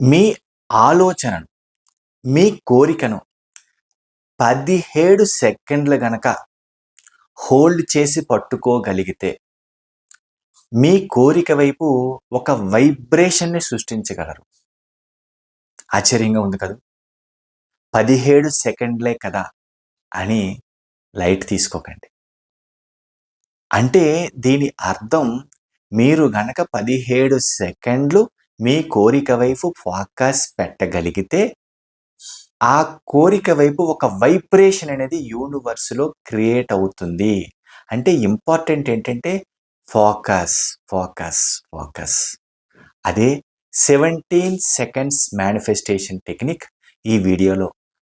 మీ ఆలోచనను మీ కోరికను పదిహేడు సెకండ్లు గనక హోల్డ్ చేసి పట్టుకోగలిగితే మీ కోరిక వైపు ఒక వైబ్రేషన్ని సృష్టించగలరు. ఆశ్చర్యంగా ఉంది కదా! పదిహేడు సెకండ్లే కదా అని లైట్ తీసుకోకండి. అంటే దీని అర్థం మీరు గనక పదిహేడు సెకండ్లు మీ కోరిక వైపు ఫోకస్ పెట్టగలిగితే ఆ కోరిక వైపు ఒక వైబ్రేషన్ అనేది యూనివర్స్లో క్రియేట్ అవుతుంది. అంటే ఇంపార్టెంట్ ఏంటంటే ఫోకస్ ఫోకస్ ఫోకస్. అదే సెవెంటీన్ సెకండ్స్ మేనిఫెస్టేషన్ టెక్నిక్ ఈ వీడియోలో.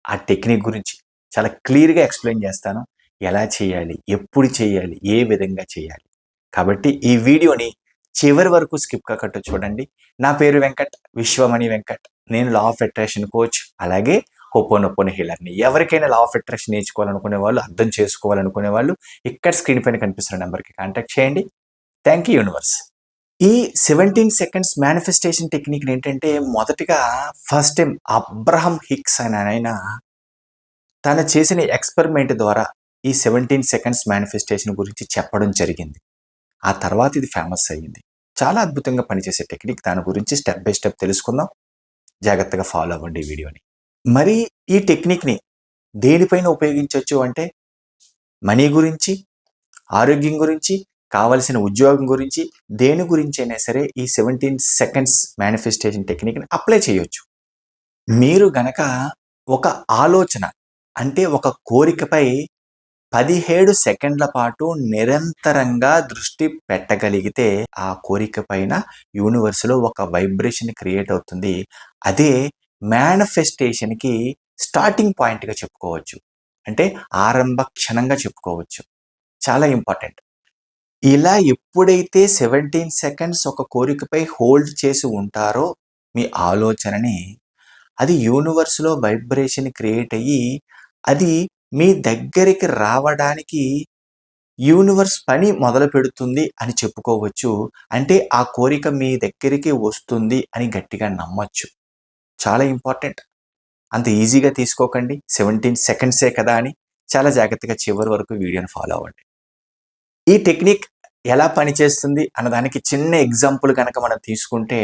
ఆ టెక్నిక్ గురించి చాలా క్లియర్గా ఎక్స్ప్లెయిన్ చేస్తాను. ఎలా చేయాలి ఎప్పుడు చేయాలి ఏ విధంగా చేయాలి. కాబట్టి ఈ వీడియోని చివరి వరకు స్కిప్ కాకట్టు చూడండి. నా పేరు వెంకట్ విశ్వమణి వెంకట్. నేను లా ఆఫ్ అట్రాక్షన్ కోచ్ అలాగే హోపోనొపోని హీలర్ని ఎవరికైనా లా ఆఫ్ అట్రాక్షన్ నేర్చుకోవాలనుకునే వాళ్ళు అర్థం చేసుకోవాలనుకునే వాళ్ళు ఇక్కడ స్క్రీన్ పైన కనిపిస్తున్న నెంబర్కి కాంటాక్ట్ చేయండి. థ్యాంక్ యూ యూనివర్స్ ఈ సెవెంటీన్ సెకండ్స్ మేనిఫెస్టేషన్ టెక్నిక్ ఏంటంటే మొదటిగా ఫస్ట్ టైం అబ్రహం హిక్స్ అని ఆయన తను చేసిన ఎక్స్పెరిమెంట్ ద్వారా ఈ సెవెంటీన్ సెకండ్స్ మేనిఫెస్టేషన్ గురించి చెప్పడం జరిగింది. ఆ తర్వాత ఇది ఫేమస్ అయ్యింది. చాలా అద్భుతంగా పనిచేసే టెక్నిక్ దాని గురించి స్టెప్ బై స్టెప్ తెలుసుకుందాం. జాగ్రత్తగా ఫాలో అవ్వండి ఈ వీడియోని. మరి ఈ టెక్నిక్ని దేనిపైన ఉపయోగించవచ్చు అంటే మనీ గురించి ఆరోగ్యం గురించి కావలసిన ఉద్యోగం గురించి దేని గురించి అయినా సరే ఈ సెవెంటీన్ సెకండ్స్ మేనిఫెస్టేషన్ టెక్నిక్ని అప్లై చేయొచ్చు. మీరు గనక ఒక ఆలోచన అంటే ఒక కోరికపై పదిహేడు సెకండ్ల పాటు నిరంతరంగా దృష్టి పెట్టగలిగితే ఆ కోరిక పైన యూనివర్స్లో ఒక వైబ్రేషన్ క్రియేట్ అవుతుంది. అదే మేనిఫెస్టేషన్కి స్టార్టింగ్ పాయింట్గా చెప్పుకోవచ్చు. అంటే ఆరంభ క్షణంగా చెప్పుకోవచ్చు. చాలా ఇంపార్టెంట్ ఇలా ఎప్పుడైతే సెవెంటీన్ సెకండ్స్ ఒక కోరికపై హోల్డ్ చేసి ఉంటారో మీ ఆలోచనని అది యూనివర్స్లో వైబ్రేషన్ క్రియేట్ అయ్యి అది మీ దగ్గరికి రావడానికి యూనివర్స్ పని మొదలు పెడుతుంది అని చెప్పుకోవచ్చు. అంటే ఆ కోరిక మీ దగ్గరికి వస్తుంది అని గట్టిగా నమ్మచ్చు. చాలా ఇంపార్టెంట్. అంత ఈజీగా తీసుకోకండి. సెవెంటీన్ సెకండ్సే కదా అని చాలా జాగ్రత్తగా చివరి వరకు వీడియోని ఫాలో అవ్వండి. ఈ టెక్నిక్ ఎలా పనిచేస్తుంది అన్నదానికి చిన్న ఎగ్జాంపుల్ కనుక మనం తీసుకుంటే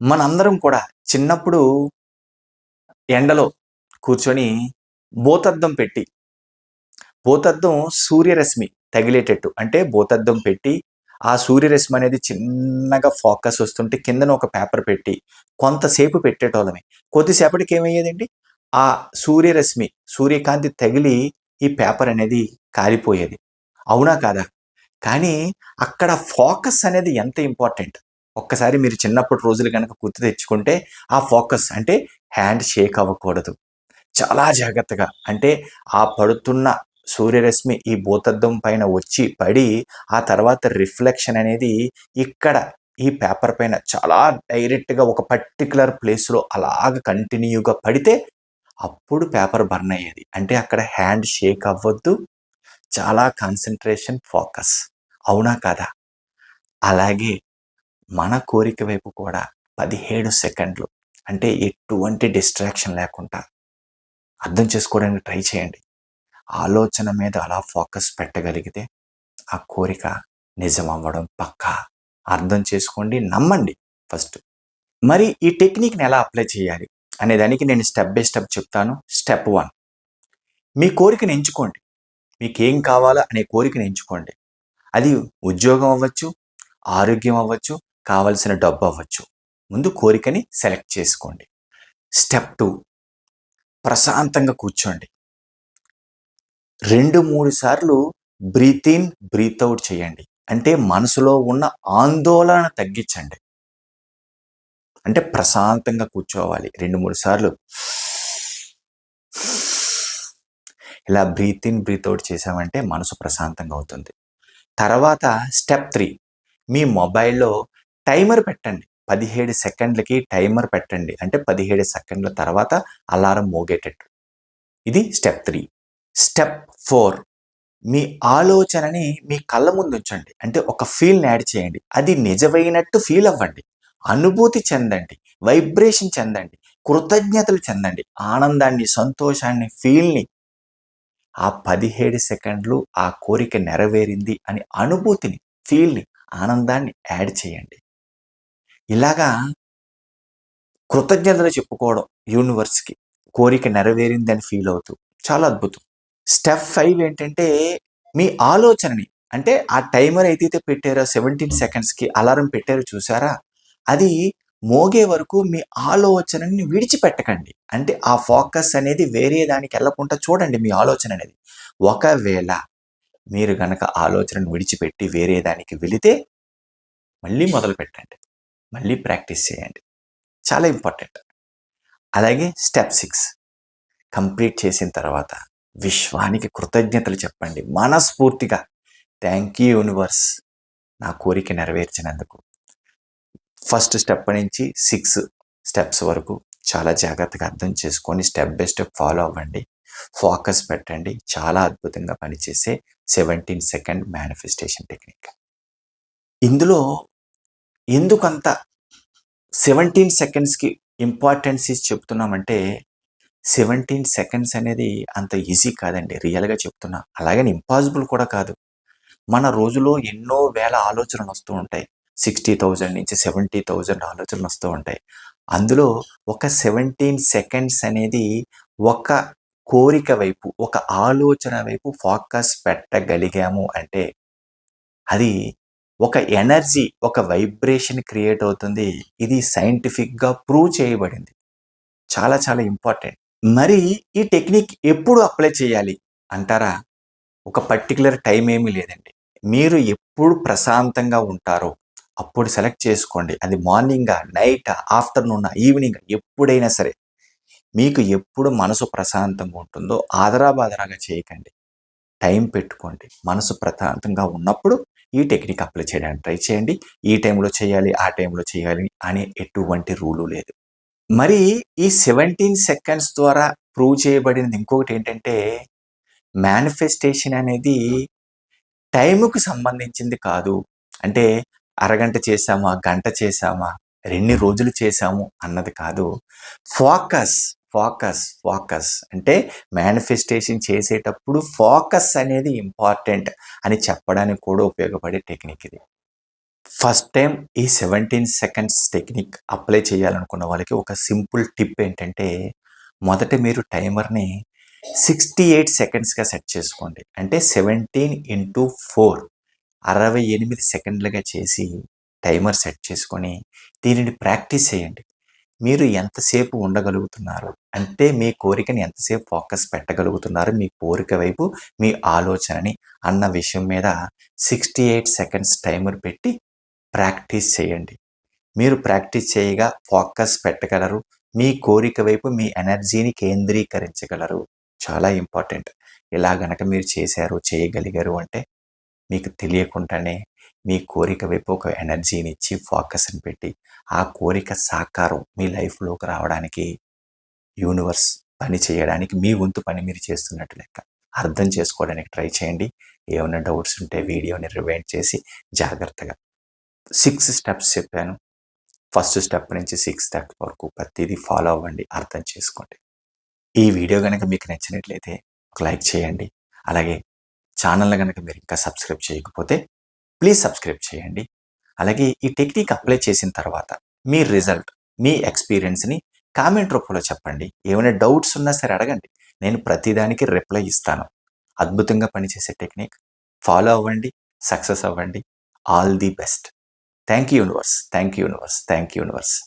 మనందరం కూడా చిన్నప్పుడు ఎండలో కూర్చొని భూతద్దం పెట్టి. భూతద్దం సూర్యరశ్మి తగిలేటట్టు. అంటే భూతద్దం పెట్టి ఆ సూర్యరశ్మి అనేది చిన్నగా ఫోకస్ వస్తుంటే కిందన ఒక పేపర్ పెట్టి కొంతసేపు పెట్టేటోళ్ళమే. కొద్దిసేపటికి ఏమయ్యేదండి? ఆ సూర్యరశ్మి సూర్యకాంతి తగిలి ఈ పేపర్ అనేది కాలిపోయేది. అవునా కాదా? కానీ అక్కడ ఫోకస్ అనేది ఎంత ఇంపార్టెంట్? ఒక్కసారి మీరు చిన్నప్పటి రోజులు కనుక గుర్తు తెచ్చుకుంటే ఆ ఫోకస్ అంటే హ్యాండ్ షేక్ అవ్వకూడదు. చాలా జాగ్రత్తగా. అంటే ఆ పడుతున్న సూర్యరశ్మి ఈ భూతద్దం పైన వచ్చి పడి ఆ తర్వాత రిఫ్లెక్షన్ అనేది ఇక్కడ ఈ పేపర్ పైన చాలా డైరెక్ట్గా ఒక పర్టికులర్ ప్లేస్లో అలాగ కంటిన్యూగా పడితే అప్పుడు పేపర్ బర్న్ అయ్యేది. అంటే అక్కడ హ్యాండ్ షేక్ అవ్వద్దు. చాలా కాన్సన్ట్రేషన్ ఫోకస్. అవునా కదా? అలాగే మన కోరిక వైపు కూడా పదిహేడు సెకండ్లు. అంటే ఎటువంటి డిస్ట్రాక్షన్ లేకుండా అర్థం చేసుకోవడానికి ట్రై చేయండి. ఆలోచన మీద అలా ఫోకస్ పెట్టగలిగితే ఆ కోరిక నిజం అవ్వడం పక్కా. అర్థం చేసుకోండి నమ్మండి ఫస్ట్. మరి ఈ టెక్నిక్ని ఎలా అప్లై చేయాలి అనే దానికి నేను స్టెప్ బై స్టెప్ చెప్తాను. Step one. మీ కోరికను ఎంచుకోండి. మీకు ఏం కావాలో అనే కోరికను ఎంచుకోండి. అది ఉద్యోగం అవ్వచ్చు ఆరోగ్యం అవ్వచ్చు కావలసిన డబ్బు అవ్వచ్చు. ముందు కోరికని సెలెక్ట్ చేసుకోండి. Step two. ప్రశాంతంగా కూర్చోండి. రెండు మూడు సార్లు బ్రీత్ ఇన్ బ్రీత్ అవుట్ చేయండి. అంటే మనసులో ఉన్న ఆందోళన తగ్గించండి. అంటే ప్రశాంతంగా కూర్చోవాలి. రెండు మూడు సార్లు ఇలా బ్రీత్ ఇన్ బ్రీత్ అవుట్ చేసామంటే మనసు ప్రశాంతంగా అవుతుంది. తర్వాత స్టెప్ త్రీ మీ మొబైల్లో టైమర్ పెట్టండి. పదిహేడు సెకండ్లకి టైమర్ పెట్టండి. అంటే పదిహేడు సెకండ్ల తర్వాత అలారం మోగేటట్టు. ఇది స్టెప్ త్రీ. Step four. మీ ఆలోచనని మీ కళ్ళ ముందు ఉంచండి. అంటే ఒక ఫీల్ని యాడ్ చేయండి. అది నిజమైనట్టు ఫీల్ అవ్వండి. అనుభూతి చెందండి. వైబ్రేషన్ చెందండి. కృతజ్ఞతలు చెందండి. ఆనందాన్ని సంతోషాన్ని ఫీల్ని ఆ పదిహేడు సెకండ్లు ఆ కోరిక నెరవేరింది అని అనుభూతిని ఫీల్ని ఆనందాన్ని యాడ్ చేయండి. ఇలాగా కృతజ్ఞతలు చెప్పుకోవడం యూనివర్స్కి. కోరిక నెరవేరిందని ఫీల్ అవుతూ. చాలా అద్భుతం. స్టెప్ ఫైవ్ ఏంటంటే మీ ఆలోచనని అంటే ఆ టైమర్ ఏదైతే పెట్టారో సెవెంటీన్ సెకండ్స్కి అలారం పెట్టారో చూసారా? అది మోగే వరకు మీ ఆలోచనని విడిచిపెట్టకండి. అంటే ఆ ఫోకస్ అనేది వేరే దానికి వెళ్ళకుండా చూడండి మీ ఆలోచన అనేది. ఒకవేళ మీరు గనక ఆలోచనను విడిచిపెట్టి వేరే దానికి వెళితే మళ్ళీ మొదలు పెట్టండి మళ్ళీ ప్రాక్టీస్ చేయండి. చాలా ఇంపార్టెంట్. అలాగే స్టెప్ సిక్స్. కంప్లీట్ చేసిన తర్వాత విశ్వానికి కృతజ్ఞతలు చెప్పండి. మనస్ఫూర్తిగా. Thank you universe. నా కోరిక నెరవేర్చినందుకు. ఫస్ట్ స్టెప్ నుంచి సిక్స్ స్టెప్స్ వరకు చాలా జాగ్రత్తగా అర్థం చేసుకొని స్టెప్ బై స్టెప్ ఫాలో అవ్వండి. ఫోకస్ పెట్టండి. చాలా అద్భుతంగా పనిచేసే సెవెంటీన్ సెకండ్ మేనిఫెస్టేషన్ టెక్నిక్. ఇందులో ఎందుకంత సెవెంటీన్ సెకండ్స్కి ఇంపార్టెన్స్ చెప్తున్నామంటే సెవెంటీన్ సెకండ్స్ అనేది అంత ఈజీ కాదండి. రియల్గా చెప్తున్నా. అలాగని ఇంపాసిబుల్ కూడా కాదు. మన రోజులో ఎన్నో వేల ఆలోచనలు వస్తూ ఉంటాయి. సిక్స్టీ థౌజండ్ నుంచి సెవెంటీ థౌజండ్ ఆలోచనలు వస్తూ ఉంటాయి. అందులో ఒక సెవెంటీన్ సెకండ్స్ అనేది ఒక కోరిక వైపు ఒక ఆలోచన వైపు ఫోకస్ పెట్టగలిగాము అంటే అది ఒక ఎనర్జీ ఒక వైబ్రేషన్ క్రియేట్ అవుతుంది. ఇది సైంటిఫిక్గా ప్రూవ్ చేయబడింది. చాలా చాలా ఇంపార్టెంట్. మరి ఈ టెక్నిక్ ఎప్పుడు అప్లై చేయాలి? అంటారా? ఒక పర్టికులర్ టైం ఏమీ లేదండి. మీరు ఎప్పుడు ప్రశాంతంగా ఉంటారో అప్పుడు సెలెక్ట్ చేసుకోండి. అది మార్నింగా నైట్ ఆఫ్టర్నూన్ ఈవినింగ్ ఎప్పుడైనా సరే. మీకు ఎప్పుడు మనసు ప్రశాంతంగా ఉంటుందో ఆదరాబాదరాగా చేయకండి. టైం పెట్టుకోండి. మనసు ప్రశాంతంగా ఉన్నప్పుడు ఈ టెక్నిక్ అప్లై చేయడానికి ట్రై చేయండి. ఈ టైంలో చేయాలి ఆ టైంలో చేయాలి అనే ఎటువంటి రూలు లేదు. మరి ఈ సెవెంటీన్ సెకండ్స్ ద్వారా ప్రూవ్ చేయబడినది ఇంకొకటి ఏంటంటే మేనిఫెస్టేషన్ అనేది టైముకు సంబంధించింది కాదు. అంటే అరగంట చేసామా గంట చేసామా ఎన్ని రోజులు చేసాము అన్నది కాదు. Focus focus focus. అంటే మేనిఫెస్టేషన్ చేసేటప్పుడు ఫోకస్ అనేది ఇంపార్టెంట్ అని చెప్పడానికి కూడా ఉపయోగపడే టెక్నిక్ ఇది. ఫస్ట్ టైం ఈ సెవెంటీన్ సెకండ్స్ టెక్నిక్ అప్లై చేయాలనుకున్న వాళ్ళకి ఒక సింపుల్ టిప్ ఏంటంటే మొదట మీరు టైమర్ని సిక్స్టీ ఎయిట్ సెకండ్స్గా సెట్ చేసుకోండి. అంటే సెవెంటీన్ ఇంటూ ఫోర్ అరవై ఎనిమిది సెకండ్లుగా చేసి టైమర్ సెట్ చేసుకొని దీనిని ప్రాక్టీస్ చేయండి. మీరు ఎంతసేపు ఉండగలుగుతున్నారు? అంటే మీ కోరికని ఎంతసేపు ఫోకస్ పెట్టగలుగుతున్నారు? మీ కోరిక వైపు మీ ఆలోచనని అన్న విషయం మీద సిక్స్టీ ఎయిట్ సెకండ్స్ టైమర్ పెట్టి ప్రాక్టీస్ చేయండి. మీరు ప్రాక్టీస్ చేయగా ఫోకస్ పెట్టగలరు. మీ కోరిక వైపు మీ ఎనర్జీని కేంద్రీకరించగలరు. చాలా ఇంపార్టెంట్. ఇలా గనక మీరు చేశారు చేయగలిగారు అంటే మీకు తెలియకుండానే మీ కోరిక వైపు ఒక ఎనర్జీని ఇచ్చి ఫోకస్ని పెట్టి ఆ కోరిక సాకారం మీ లైఫ్లోకి రావడానికి యూనివర్స్ పని చేయడానికి మీ వంతు పని మీరు చేస్తున్నట్టు లెక్క. అర్థం చేసుకోవడానికి ట్రై చేయండి. ఏమైనా డౌట్స్ ఉంటే వీడియోని రివైండ్ చేసి జాగ్రత్తగా. సిక్స్ స్టెప్స్ చెప్పాను. ఫస్ట్ స్టెప్ నుంచి సిక్స్ స్టెప్ వరకు ప్రతిదీ ఫాలో అవ్వండి అర్థం చేసుకోండి. ఈ వీడియో కనుక మీకు నచ్చినట్లయితే ఒక లైక్ చేయండి. అలాగే ఛానల్ కనుక మీరు ఇంకా సబ్స్క్రైబ్ చేయకపోతే ప్లీజ్ సబ్స్క్రైబ్ చేయండి. అలాగే ఈ టెక్నిక్ అప్లై చేసిన తర్వాత మీ రిజల్ట్ మీ ఎక్స్పీరియన్స్ని కామెంట్ రూపంలో చెప్పండి. ఏమైనా డౌట్స్ ఉన్నా సరే అడగండి. నేను ప్రతిదానికి రిప్లై ఇస్తాను. అద్భుతంగా పనిచేసే టెక్నిక్. ఫాలో అవ్వండి సక్సెస్ అవ్వండి. All the best. Thank you universe. Thank you universe. Thank you universe.